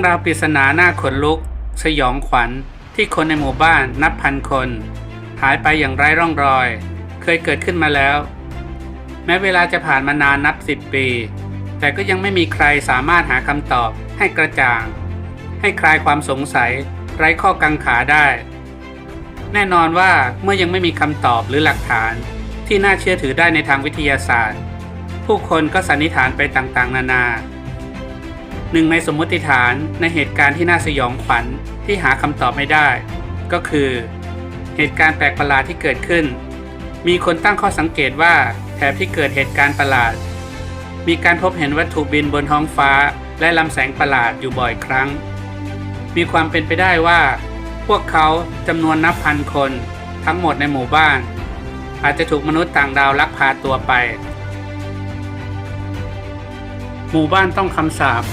เรื่องราวปริศนาหน้าขนลุก สยองขวัญที่คนในหมู่บ้านนับพันคน หายไปอย่างไร้ร่องรอย เคยเกิดขึ้นมาแล้ว แม้เวลาจะผ่านมานานนับสิบปี แต่ก็ยังไม่มีใครสามารถหาคำตอบให้กระจ่าง ให้คลายความสงสัย ไร้ข้อกังขาได้ แน่นอนว่าเมื่อยังไม่มีคำตอบหรือหลักฐานที่น่าเชื่อถือได้ในทางวิทยาศาสตร์ ผู้คนก็สันนิษฐานไปต่างๆ นานา หนึ่งในสมมติฐานในเหตุการณ์ที่น่าสยองขวัญที่หาคำตอบไม่ได้ ก็คือ เหตุการณ์แปลกประหลาดที่เกิดขึ้น มีคนตั้งข้อสังเกตว่าแถบที่เกิดเหตุการณ์ประหลาด มีการพบเห็นวัตถุบินบนท้องฟ้า และลำแสงประหลาดอยู่บ่อยครั้ง มีความเป็นไปได้ว่า พวกเขาจำนวนนับพันคน ทั้งหมดในหมู่บ้าน อาจจะถูกมนุษย์ต่างดาวลักพาตัวไปหมู่บ้านต้องคำสาป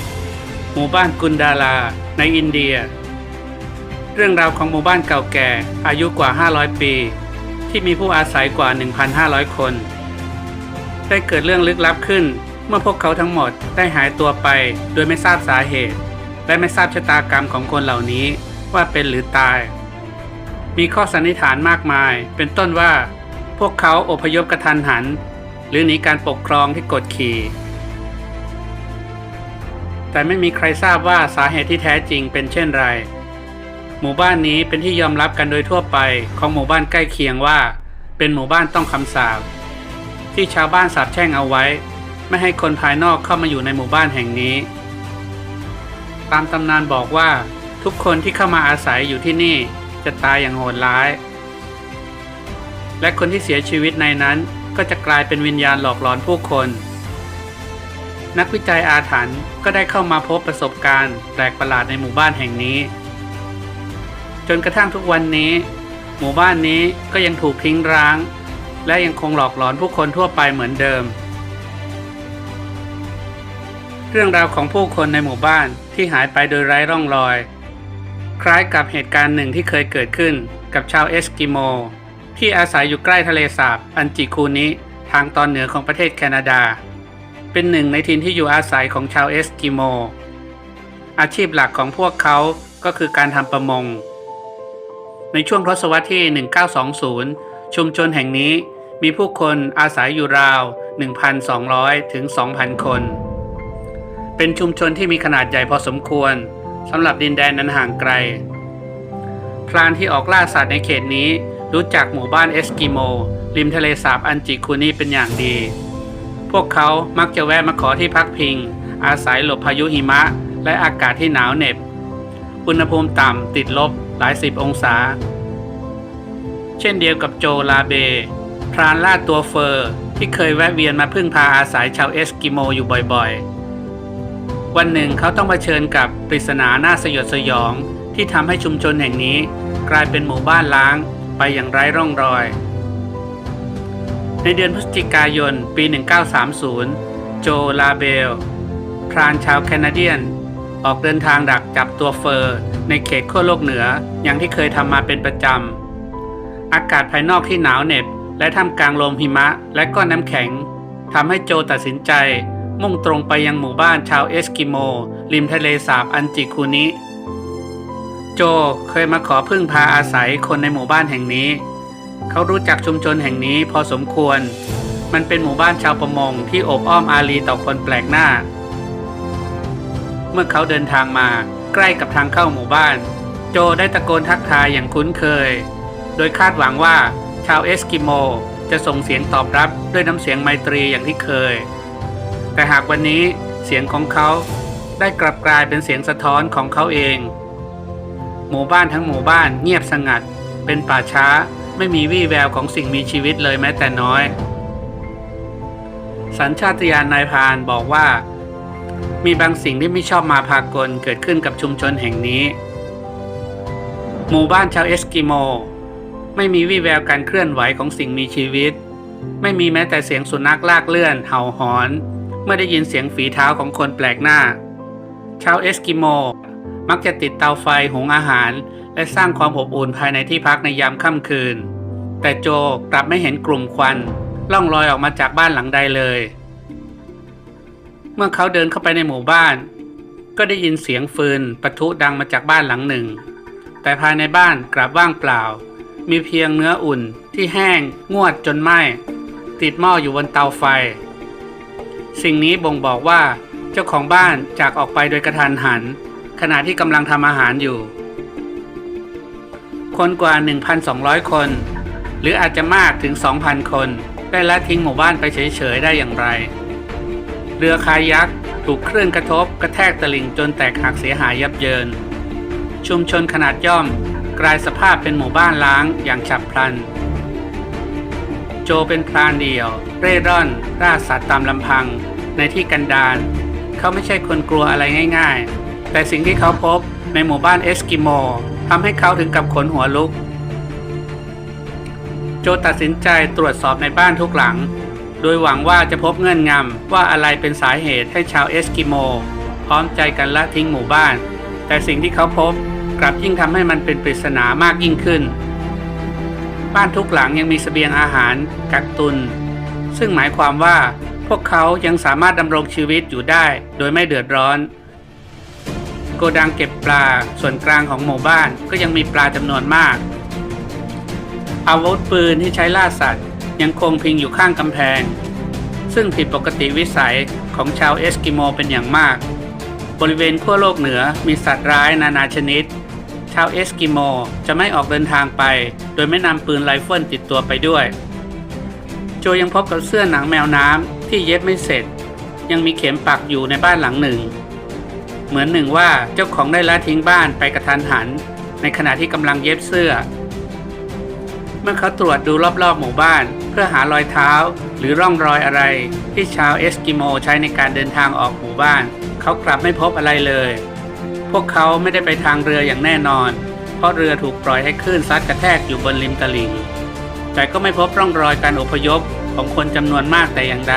หมู่บ้านกุนดาลาในอินเดีย เรื่องราวของหมู่บ้านเก่าแก่อายุกว่า 500 ปี ที่มีผู้อาศัยกว่า 1,500 คน ได้เกิดเรื่องลึกลับขึ้นเมื่อพวกเขาทั้งหมดได้หายตัวไปโดยไม่ทราบสาเหตุ และไม่ทราบชะตากรรมของคนเหล่านี้ว่าเป็นหรือตาย มีข้อสันนิษฐานมากมาย เป็นต้นว่า พวกเขาอพยพกระทันหัน หรือหนีการปกครองที่กดขี่ แต่ไม่มีใครทราบว่าสาเหตุที่แท้จริงเป็นเช่นไร หมู่บ้านนี้เป็นที่ยอมรับกันโดยทั่วไปของหมู่บ้านใกล้เคียงว่า เป็นหมู่บ้านต้องคำสาปที่ชาวบ้านสาบแช่งเอาไว้ ไม่ให้คนภายนอกเข้ามาอยู่ในหมู่บ้านแห่งนี้ ตามตำนานบอกว่าทุกคนที่เข้ามาอาศัยอยู่ที่นี่จะตายอย่างโหดร้าย และคนที่เสียชีวิตในนั้นก็จะกลายเป็นวิญญาณหลอกหลอนผู้คน นักวิจัยอาถรรพ์ก็ได้เข้ามาพบประสบการณ์แปลกประหลาดในหมู่บ้านแห่งนี้ จนกระทั่งทุกวันนี้ หมู่บ้านนี้ก็ยังถูกทิ้งร้าง และยังคงหลอกหลอนผู้คนทั่วไปเหมือนเดิม เรื่องราวของผู้คนในหมู่บ้านที่หายไปโดยไร้ร่องรอย คล้ายกับเหตุการณ์หนึ่งที่เคยเกิดขึ้นกับชาวเอสกิโม ที่อาศัยอยู่ใกล้ทะเลสาบอันจิคูนิทางตอนเหนือของประเทศแคนาดา เป็นหนึ่งในถิ่นที่อยู่อาศัยของชาวเอสกิโม อาชีพหลักของพวกเขาก็คือการทำประมง ในช่วงทศวรรษที่ 1920 ชุมชนแห่งนี้มีผู้คนอาศัยอยู่ราว 1,200 ถึง 2,000 คน เป็นชุมชนที่มีขนาดใหญ่พอสมควรสำหรับดินแดนนั้นห่างไกล พรานที่ออกล่าสัตว์ในเขตนี้รู้จักหมู่บ้านเอสกิโม ริมทะเลสาบอันจิคุนีเป็นอย่างดี พวกเขามักจะแวะมาขอที่พักพิง อาศัยหลบพายุหิมะ และอากาศที่หนาวเหน็บ อุณหภูมิต่ำติดลบหลายสิบองศา เช่นเดียวกับโจลาเบ พรานล่าตัวเฟอร์ที่เคยแวะเวียนมาพึ่งพาอาศัยชาวเอสกิโมอยู่บ่อยๆ วันหนึ่งเขาต้องเผชิญกับปริศนาหน้าสยดสยองที่ทำให้ชุมชนแห่งนี้ กลายเป็นหมู่บ้านล้างไปอย่างไร้ร่องรอย ในเดือนพฤศจิกายน ปี 1930 โจ ลาเบล พรานชาวแคนาเดียน ออกเดินทางดักจับตัวเฟอร์ ในเขตขั้วโลกเหนืออย่างที่เคยทำมาเป็นประจำ อากาศภายนอกที่หนาวเหน็บ และท่ามกลางลมหิมะและก้อนน้ำแข็งทำให้โจตัดสินใจ มุ่งตรงไปยังหมู่บ้านชาวเอสกิโม ริมทะเลสาบอันจิคุนิ โจเคยมาขอพึ่งพาอาศัยคนในหมู่บ้านแห่งนี้ เขารู้จักชุมชนแห่งนี้พอสมควร มันเป็นหมู่บ้านชาวประมงที่โอบอ้อมอารีต่อคนแปลกหน้า เมื่อเขาเดินทางมาใกล้กับทางเข้าหมู่บ้าน โจได้ตะโกนทักทายอย่างคุ้นเคย โดยคาดหวังว่าชาวเอสกิโมจะส่งเสียงตอบรับด้วยน้ำเสียงไมตรีอย่างที่เคย แต่หากวันนี้เสียงของเขาได้กลับกลายเป็นเสียงสะท้อนของเขาเอง หมู่บ้านทั้งหมู่บ้านเงียบสงัด เป็นป่าช้า ไม่มีวี่แววของสิ่งมีชีวิตเลยแม้แต่น้อย สัญชาตญาณนายพานบอกว่า มีบางสิ่งที่ไม่ชอบมาพากลเกิดขึ้นกับชุมชนแห่งนี้ หมู่บ้านชาวเอสกิโม ไม่มีวี่แววการเคลื่อนไหวของสิ่งมีชีวิต ไม่มีแม้แต่เสียงสุนัขลากเลื่อนเห่าหอน เมื่อได้ยินเสียงฝีเท้าของคนแปลกหน้า ชาวเอสกิโม มักจะติดเตาไฟหุงอาหาร และสร้างความอบอุ่นภายในที่พักในยามค่ำคืน แต่โจกลับไม่เห็นกลุ่มควันล่องลอยออกมาจากบ้านหลังใดเลย เมื่อเขาเดินเข้าไปในหมู่บ้าน ก็ได้ยินเสียงฟืนปะทุดังมาจากบ้านหลังหนึ่ง แต่ภายในบ้านกลับว่างเปล่า มีเพียงเนื้ออุ่นที่แห้ง งวดจนไหม้ติดหม้ออยู่บนเตาไฟ สิ่งนี้บ่งบอกว่าเจ้าของบ้านจากออกไปโดยกระทันหัน ขณะที่กำลังทำอาหารอยู่ คนกว่า 1,200 คน หรืออาจจะมากถึง 2,000 คน ได้ละทิ้งหมู่บ้านไปเฉยๆได้อย่างไร เรือคายักถูกคลื่นกระทบกระแทกตลิ่งจนแตกหักเสียหายยับเยิน ชุมชนขนาดย่อมกลายสภาพเป็นหมู่บ้านล้างอย่างฉับพลัน โจเป็นพรานเดี่ยว เร่ร่อนล่าสัตว์ตามลำพังในที่กันดารเขาไม่ใช่คนกลัวอะไรง่าย ๆ แต่สิ่งที่เขาพบในหมู่บ้านเอสกิโมทำให้เขาถึงกับขนหัวลุก โจตัดสินใจตรวจสอบในบ้านทุกหลัง โดยหวังว่าจะพบเงื่อนงำว่าอะไรเป็นสาเหตุให้ชาวเอสกิโมพร้อมใจกันละทิ้งหมู่บ้าน แต่สิ่งที่เขาพบกลับยิ่งทำให้มันเป็นปริศนามากยิ่งขึ้น บ้านทุกหลังยังมีเสบียงอาหารกักตุน ซึ่งหมายความว่าพวกเขายังสามารถดำรงชีวิตอยู่ได้โดยไม่เดือดร้อน โกดังเก็บปลาส่วนกลางของหมู่บ้านก็ยังมีปลาจำนวนมาก อาวุธปืนที่ใช้ล่าสัตว์ ยังคงพิงอยู่ข้างกำแพง ซึ่งผิดปกติวิสัยของชาวเอสกิโมเป็นอย่างมาก บริเวณขั้วโลกเหนือมีสัตว์ร้ายนานาชนิด ชาวเอสกิโมจะไม่ออกเดินทางไป โดยไม่นำปืนไรเฟิลติดตัวไปด้วย โจยังพบกับเสื้อหนังแมวน้ำที่เย็บไม่เสร็จ ยังมีเข็มปักอยู่ในบ้านหลังหนึ่ง เหมือนหนึ่งว่าเจ้าของได้ละทิ้งบ้านไปกระทันหัน ในขณะที่กำลังเย็บเสื้อ เมื่อเขาตรวจดูรอบๆหมู่บ้าน เพื่อหารอยเท้า หรือร่องรอยอะไร ที่ชาวเอสกิโมใช้ในการเดินทางออกหมู่บ้าน เขากลับไม่พบอะไรเลย พวกเขาไม่ได้ไปทางเรืออย่างแน่นอน เพราะเรือถูกปล่อยให้คลื่นซัดกระแทกอยู่บนริมตลิ่งแต่ก็ไม่พบร่องรอยการอพยพของคนจำนวนมากแต่อย่างใด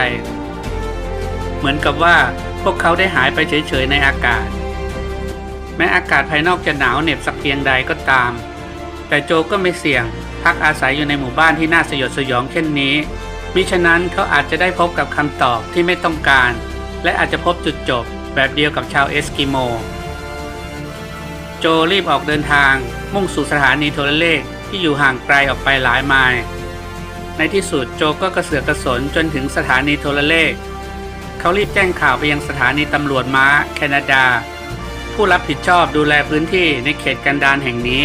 เหมือนกับว่า พวกเขาได้หายไปเฉยๆในอากาศ แม้อากาศภายนอกจะหนาวเหน็บสักเพียงใดก็ตาม แต่โจก็ไม่เสี่ยง พักอาศัยอยู่ในหมู่บ้านที่น่าสยดสยองเช่นนี้ มิฉะนั้นเขาอาจจะได้พบกับคำตอบที่ไม่ต้องการ และอาจจะพบจุดจบแบบเดียวกับชาวเอสกิโม โจรีบออกเดินทาง มุ่งสู่สถานีโทรเลขที่อยู่ห่างไกลออกไปหลายไมล์ในที่สุดโจก็กระเสือกกระสนจนถึงสถานีโทรเลข เขารีบแจ้งข่าวไปยังสถานีตำรวจม้าแคนาดา ผู้รับผิดชอบดูแลพื้นที่ในเขตกันดารแห่งนี้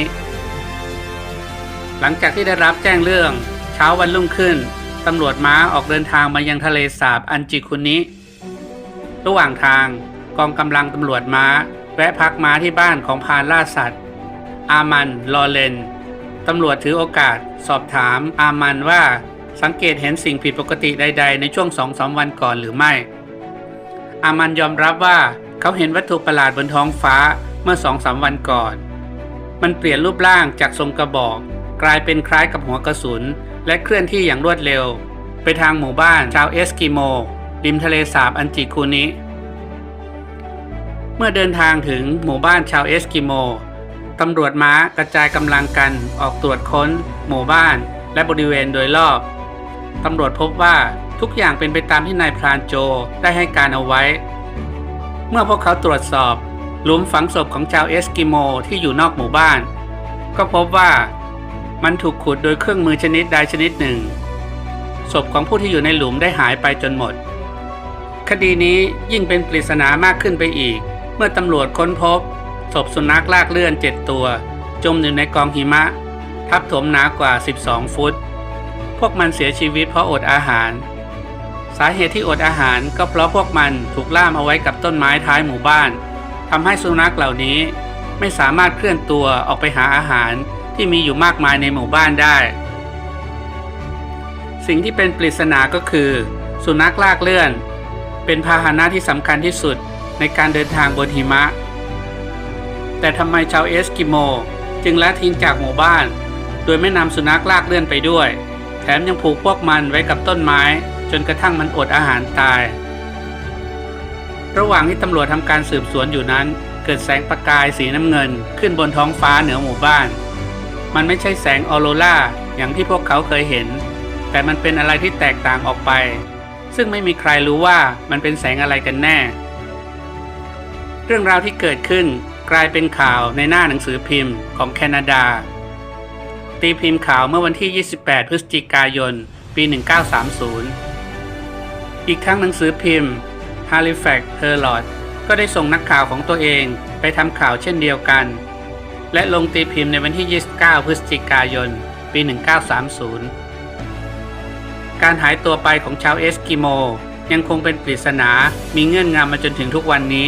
หลังจากที่ได้รับแจ้งเรื่อง เช้าวันรุ่งขึ้นตำรวจม้าออกเดินทางมายังทะเลสาบอันจิคุนิระหว่างทางกองกำลังตำรวจม้า แวะพักม้าที่บ้านของพานล่าสัตว์ อามันลอเลนตำรวจถือโอกาส สอบถามอามันว่าสังเกตเห็นสิ่งผิดปกติใด ๆ ในช่วงสองสามวันก่อนหรือไม่ อามันยอมรับว่าเขาเห็นวัตถุประหลาดบนท้องฟ้าเมื่อสองสามวันก่อน มันเปลี่ยนรูปร่างจากทรงกระบอก กลายเป็นคล้ายกับหัวกระสุน และเคลื่อนที่อย่างรวดเร็ว ไปทางหมู่บ้านชาวเอสกิโมริมทะเลสาบอันจิคุนิ เมื่อเดินทางถึงหมู่บ้านชาวเอสกิโมตำรวจม้ากระจายกำลังกันออกตรวจค้น หมู่บ้าน และบริเวณโดยรอบ ตำรวจพบว่าทุกอย่างเป็นไปตามที่นายพรานโจได้ให้การเอาไว้ เมื่อพวกเขาตรวจสอบหลุมฝังศพของชาวเอสกิโมที่อยู่นอกหมู่บ้าน ก็พบว่ามันถูกขุดโดยเครื่องมือชนิดใดชนิดหนึ่ง ศพของผู้ที่อยู่ในหลุมได้หายไปจนหมด คดีนี้ยิ่งเป็นปริศนามากขึ้นไปอีก เมื่อตำรวจค้นพบ ศพสุนัขลากเลื่อนเจ็ดตัว จมอยู่ในกองหิมะ ทับถมหนากว่า 12 ฟุต พวกมันเสียชีวิตเพราะอดอาหาร สาเหตุที่อดอาหารก็เพราะพวกมันถูกล่ามเอาไว้กับต้นไม้ท้ายหมู่บ้านทำให้สุนัขเหล่านี้ไม่สามารถเคลื่อนตัวออกไปหาอาหารที่มีอยู่มากมายในหมู่บ้านได้ สิ่งที่เป็นปริศนาก็คือ สุนัขลากเลื่อน เป็นพาหนะที่สำคัญที่สุดในการเดินทางบนหิมะ แต่ทำไมชาวเอสกิโม จึงละทิ้งจากหมู่บ้าน โดยไม่นำสุนัขลากเลื่อนไปด้วย แถมยังผูกพวกมันไว้กับต้นไม้ จนกระทั่งมันอดอาหารตาย ระหว่างที่ตำรวจทำการสืบสวนอยู่นั้น เกิดแสงประกายสีน้ำเงิน ขึ้นบนท้องฟ้าเหนือหมู่บ้าน มันไม่ใช่แสงออโรราอย่างที่พวกเขาเคยเห็น แต่มันเป็นอะไรที่แตกต่างออกไป ซึ่งไม่มีใครรู้ว่ามันเป็นแสงอะไรกันแน่ เรื่องราวที่เกิดขึ้นกลายเป็นข่าวในหน้าหนังสือพิมพ์ของแคนาดา ตีพิมพ์ข่าวเมื่อวันที่ 28 พฤศจิกายน ปี 1930 อีกทั้งหนังสือพิมพ์ Halifax Herald ก็ได้ส่งนักข่าวของตัวเองไปทำข่าวเช่นเดียวกัน และลงตีพิมพ์ในวันที่ 29 พฤศจิกายน ปี 1930 การหายตัวไปของชาวเอสกิโมยังคงเป็นปริศนา มีเงื่อนงำมาจนถึงทุกวันนี้